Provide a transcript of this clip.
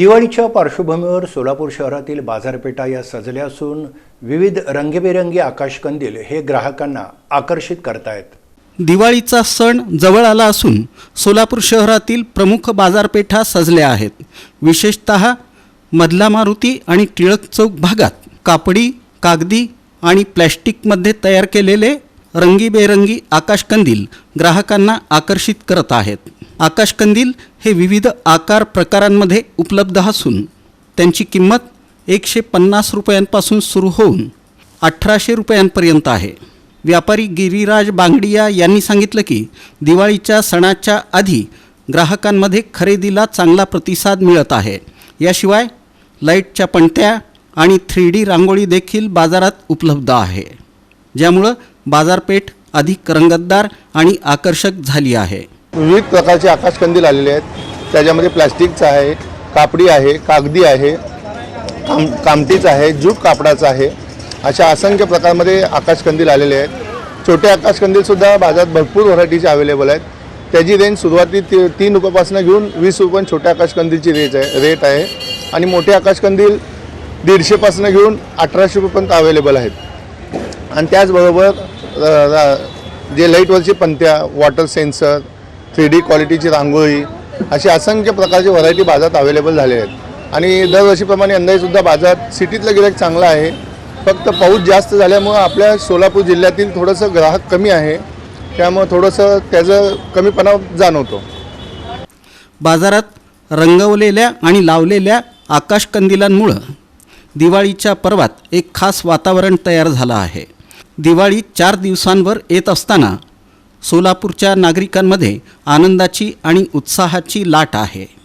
दिवाळीच्या पार्श्वभूमीवर सोलापूर शहरातील बाजारपेठा या सजल्या असून विविध रंगीबेरंगी आकाशकंदील हे ग्राहकांना आकर्षित करतायत. दिवाळीचा सण जवळ आला असून सोलापूर शहरातील प्रमुख बाजारपेठा सजल्या आहेत. विशेषत मधला मारुती आणि टिळक चौक भागात कापडी कागदी आणि प्लॅस्टिकमध्ये तयार केलेले रंगीबेरंगी आकाशकंदील ग्राहकांना आकर्षित करत आहेत. आकाशकंदील हे विविध आकार प्रकारांमध्ये उपलब्ध असून त्यांची किंमत एकशे पन्नास रुपयांपासून सुरू होऊन अठराशे रुपयांपर्यंत आहे. व्यापारी गिरीराज बांगडिया यांनी सांगितलं की दिवाळीच्या सणाच्या आधी ग्राहकांमध्ये खरेदीला चांगला प्रतिसाद मिळत आहे. याशिवाय लाईटच्या पणत्या आणि थ्री डी रांगोळी देखील बाजारात उपलब्ध आहे. ज्यामुळं बाजारपेठ अधिक रंगतदार आणि आकर्षक झाली आहे. विविध प्रकारचे आकाशकंदील आलेले आहेत. त्याच्यामध्ये प्लॅस्टिकचं आहे कापडी आहे कागदी आहे काम कामटीचं आहे जूट कापडाचं आहे. अशा असंख्य प्रकारमध्ये आकाशकंदील आलेले आहेत. छोटे आकाशकंदीलसुद्धा बाजारात भरपूर व्हरायटीचे अवेलेबल आहेत. त्याची रेंज सुरुवाती ती तीन रुपयापासून घेऊन वीस रुपये छोट्या आकाशकंदीलची रेट आहे रेट आहे. आणि मोठे आकाशकंदील दीडशेपासून घेऊन अठराशे रुपयेपर्यंत अवेलेबल आहेत. आणि त्याचबरोबर जे लाईटवरची पंत्या वॉटर सेन्सर थ्री डी क्वालिटीची रांगोळी अशी असंख्य प्रकारची व्हरायटी बाजारात अवेलेबल झाले आहेत. आणि दरवर्षीप्रमाणे यंदाहीसुद्धा बाजारात सिटीतलं गिराईक चांगलं आहे. फक्त पाऊस जास्त झाल्यामुळं आपल्या सोलापूर जिल्ह्यातील थोडंसं ग्राहक कमी आहे. त्यामुळं थोडंसं त्याचं कमीपणा जाणवतो. बाजारात रंगवलेल्या आणि लावलेल्या आकाशकंदिलांमुळं दिवाळीच्या पर्वात एक खास वातावरण तयार झालं आहे. दिवाळी चार दिवसांवर येत असताना सोलापूरच्या नागरिकांमध्ये आनंदाची आणि उत्साहाची लाट आहे.